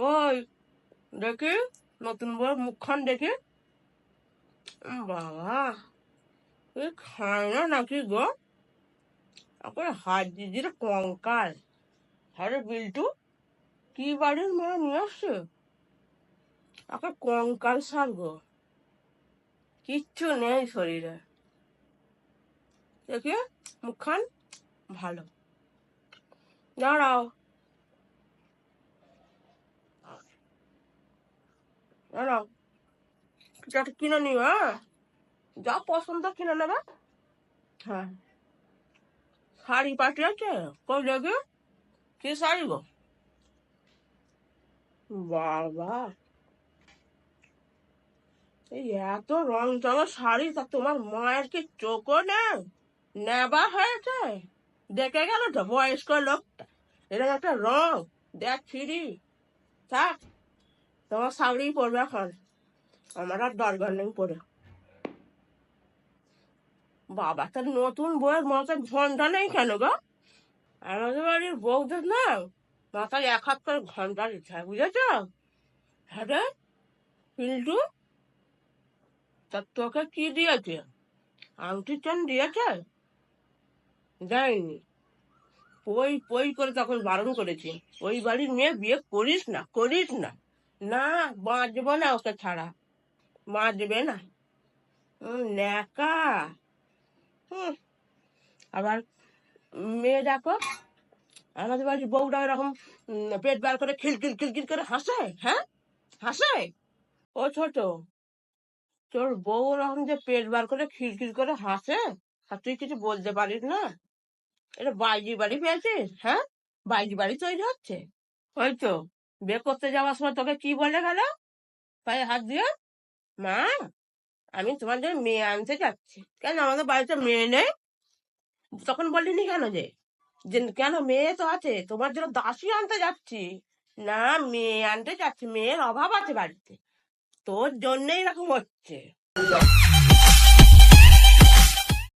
কই দেখি, নতুন বউয়ের মুখখান দেখি। বাবা এ খায় না নাকি গো? এখন হাত দিদির কঙ্কাল আরে বিল্টু, কি বাড়ির মেয়ে নিয়ে আসছে ওকে কঙ্কাল সার গো। কিচ্ছু নেই শরীরে দেখি, মুখখান ভালো। দাঁড়াও। একটা কিনে নিও হ্যাঁ? যা পছন্দ কিনে নেবে। হ্যাঁ। শাড়ি পাটি আছে? কই দেখি। কি শাড়ি গো? বাবা। এই এত রং চঙা শাড়ি, তা তোমার মায়ের কি চোখও নেই? নেবা হয়েছে? দেখে গেল তো বয়স্ক লোকটা। এরকম একটা রং। দেখ ফিরি। থাক। তোমার শাড়ি পড়বে এখন। আমার আর দরকার নেই পড়ে। বাবা তার নতুন বইয়ের মাথায় ঘণ্টা নেই কেন গো? আমাদের বাড়ির বউদের না মাথায় এক হাত করে ঘণ্টা দিতে হয়, বুঝেছ? হ্যাঁ রে তা তোকে কি দিয়েছে? আংটি চেন দিয়েছে? দেয়নি। পই পই করে তখন বারণ করেছি। ওই বাড়ির মেয়ে বিয়ে করিস না করিস না। না বাঁচবো না ওকে ছাড়া। বাঁচবে না। ন্যাকা। হুম, আবার মেয়ে দেখো আমাদের বাড়ির বউটা এরকম পেট বার করে খিলখিল খিলখিল করে হাসে হ্যাঁ? হাসে? ও ছোট। তোর বউ ওরকম যে পেট বার করে খিলখিল করে হাসে? আর তুই কিছু বলতে পারিস না? এটা বাইজি বাড়ি পেয়েছিস হ্যাঁ? বাইজি বাড়ি তৈরি হচ্ছে। ওই তো। বিয়ে করতে যাওয়ার সময় তোকে কি বলে গেল? পায়ে হাত দিয়ে, মা, আমি তোমাদের মেয়ে আনতে যাচ্ছি। কেন? আমাদের বাড়িতে মেয়ে নেই। তখন বলিনি কেন যে? যে কেন মেয়ে তো আছে, তোমার জন্য দাসী আনতে যাচ্ছি। না, মেয়ে আনতে যাচ্ছি, মেয়ের অভাব আছে বাড়িতে। তোর জন্যই এরকম হচ্ছে।